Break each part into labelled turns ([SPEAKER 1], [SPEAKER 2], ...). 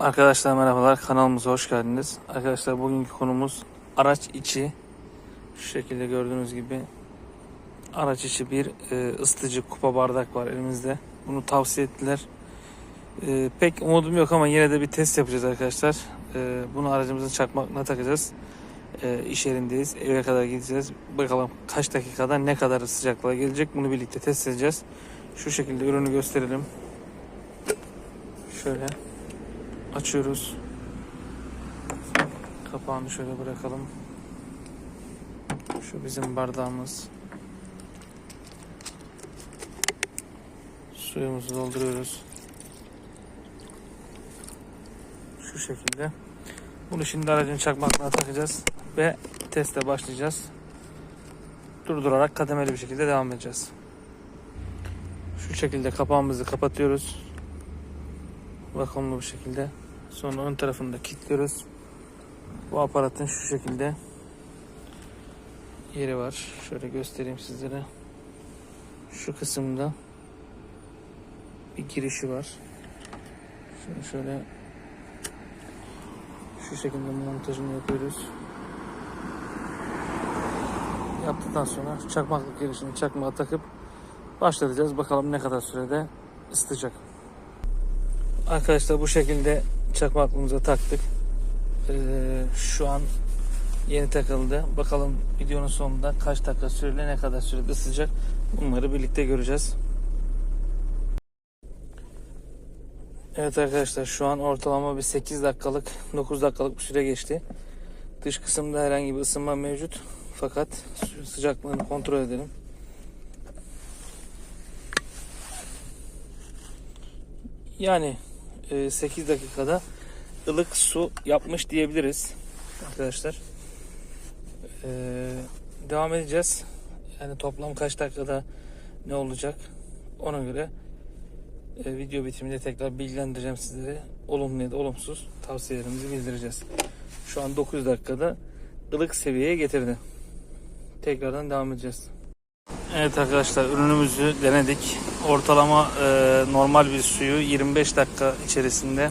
[SPEAKER 1] Arkadaşlar merhabalar kanalımıza hoş geldiniz. Arkadaşlar bugünkü konumuz araç içi. Şu şekilde gördüğünüz gibi araç içi bir e, ısıtıcı kupa bardak var elimizde. Bunu tavsiye ettiler. E, pek umudum yok ama yine de bir test yapacağız arkadaşlar. E, bunu aracımızın çakmakla takacağız. E, iş yerindeyiz. Eve kadar gideceğiz. Bakalım kaç dakikada ne kadar sıcaklığa gelecek. Bunu birlikte test edeceğiz. Şu şekilde ürünü gösterelim. Şöyle açıyoruz. Kapağını şöyle bırakalım. Şu bizim bardağımız. Suyumuzu dolduruyoruz. Şu şekilde. Bunu şimdi aracın çakmakla takacağız ve teste başlayacağız. Durdurarak kademeli bir şekilde devam edeceğiz. Şu şekilde kapağımızı kapatıyoruz. Vakumlu bir şekilde. Sonra ön tarafını da kilitliyoruz. Bu aparatın şu şekilde yeri var. Şöyle göstereyim sizlere. Şu kısımda bir girişi var. Şöyle şöyle şu şekilde montajını yapıyoruz. Yaptıktan sonra çakmaklık girişini çakmağa takıp başlatacağız. Bakalım ne kadar sürede ısıtacak. Arkadaşlar bu şekilde çakmaklığımıza taktık. Ee, şu an yeni takıldı. Bakalım videonun sonunda kaç dakika süreyle ne kadar sürede ısıtacak. Bunları birlikte göreceğiz. Evet arkadaşlar şu an ortalama bir 8 dakikalık 9 dakikalık bir süre geçti. Dış kısımda herhangi bir ısınma mevcut. Fakat sıcaklığını kontrol edelim. Yani 8 dakikada ılık su yapmış diyebiliriz arkadaşlar. Ee, devam edeceğiz. Yani toplam kaç dakikada ne olacak ona göre e, video bitiminde tekrar bilgilendireceğim sizleri. Olumlu ya da olumsuz tavsiyelerimizi bildireceğiz. Şu an 9 dakikada ılık seviyeye getirdi. Tekrardan devam edeceğiz. Evet arkadaşlar ürünümüzü denedik. Ortalama e, normal bir suyu 25 dakika içerisinde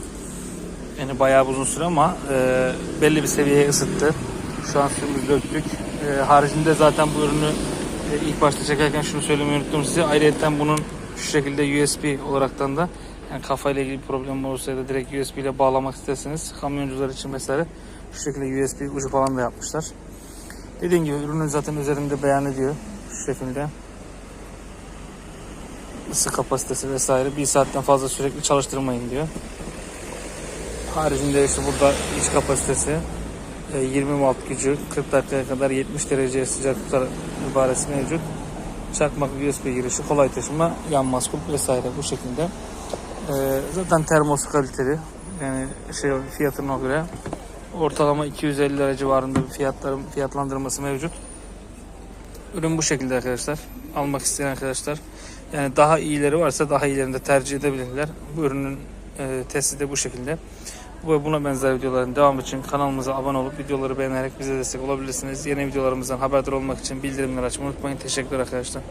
[SPEAKER 1] yani bayağı uzun süre ama e, belli bir seviyeye ısıttı. Şu an suyumuzu döktük. E, haricinde zaten bu ürünü e, ilk başta çekerken şunu söylemeyi unuttum size. Ayrıca bunun şu şekilde USB olaraktan da yani kafayla ilgili bir problem olursa ya da direkt USB ile bağlamak isterseniz kamyoncular için vesaire şu şekilde USB ucu falan da yapmışlar. Dediğim gibi ürünün zaten üzerinde beyan ediyor şu şekilde. Isı kapasitesi vesaire bir saatten fazla sürekli çalıştırmayın diyor. Haricinde işte burada iç kapasitesi e, 20 watt gücü 40 dakikaya kadar 70 dereceye sıcak tutar ibaresi mevcut. Çakmak USB girişi kolay taşıma yan maskop vesaire bu şekilde. E, zaten termos kaliteli yani şey fiyatına göre ortalama 250 lira civarında bir fiyatların fiyatlandırması mevcut. Ürün bu şekilde arkadaşlar. Almak isteyen arkadaşlar. Yani daha iyileri varsa daha iyilerini de tercih edebilirler. Bu ürünün e, testi de bu şekilde. Bu ve buna benzer videoların devamı için kanalımıza abone olup videoları beğenerek bize destek olabilirsiniz. Yeni videolarımızdan haberdar olmak için bildirimleri açmayı unutmayın. Teşekkürler arkadaşlar.